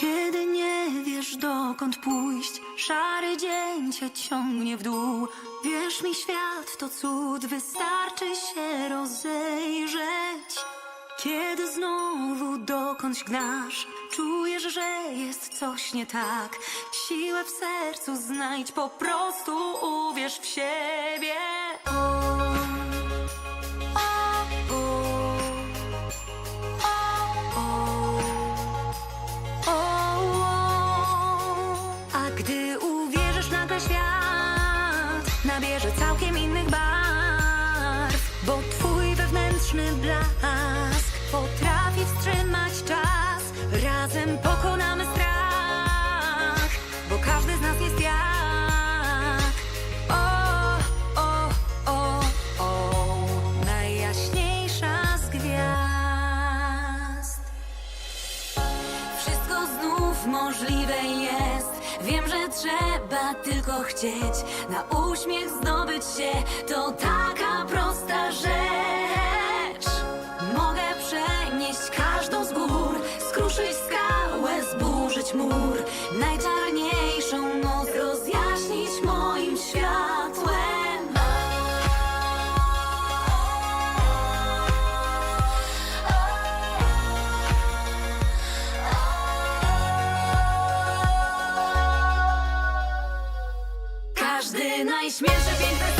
Kiedy nie wiesz dokąd pójść, szary dzień cię ciągnie w dół. Wierz mi, świat to cud, wystarczy się rozejrzeć. Kiedy znowu dokądś gnasz, czujesz, że jest coś nie tak. Siłę w sercu znajdź, po prostu uwierz w siebie. Blask potrafi wstrzymać czas. Razem pokonamy strach, bo każdy z nas jest jak. O, o, o, o, najjaśniejsza z gwiazd. Wszystko znów możliwe jest. Wiem, że trzeba tylko chcieć. Na uśmiech zdobyć się to taka prosta rzecz. Każdy najśmielszy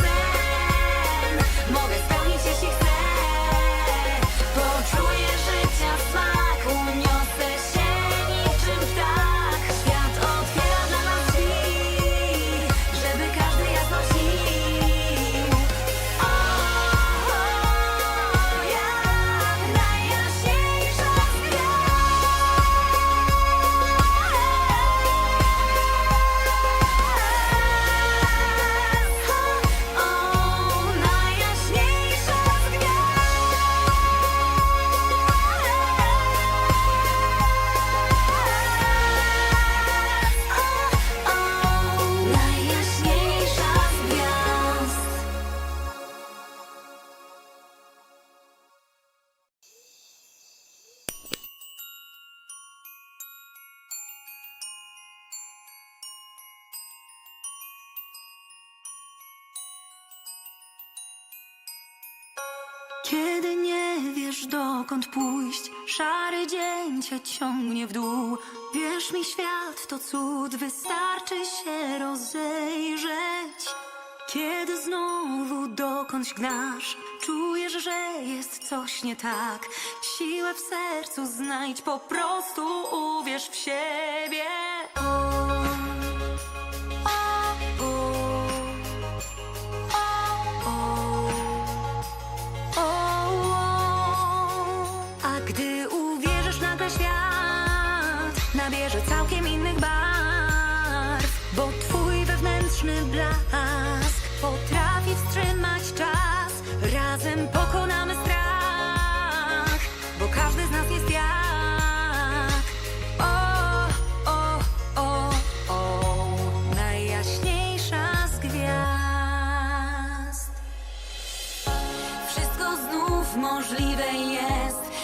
Kiedy nie wiesz dokąd pójść, szary dzień cię ciągnie w dół. Wierz mi, świat to cud, wystarczy się rozejrzeć. Kiedy znowu dokądś gnasz, czujesz, że jest coś nie tak. Siłę w sercu znajdź, po prostu uwierz w siebie. Nabierze całkiem innych barw, bo twój wewnętrzny blask potrafi wstrzymać czas. Razem pokonamy strach, bo każdy z nas jest jak. O, o, o, o, najjaśniejsza z gwiazd. Wszystko znów możliwe jest.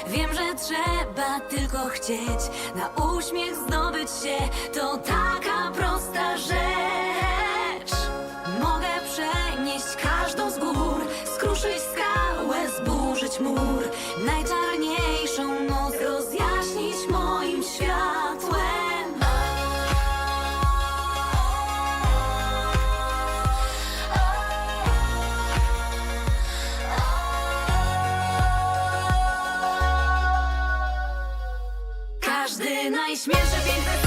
Wiem, że trzeba tylko chcieć. Na uśmiech zdobyć się to taka Każdy najśmielszy piękny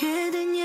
Kiedy nie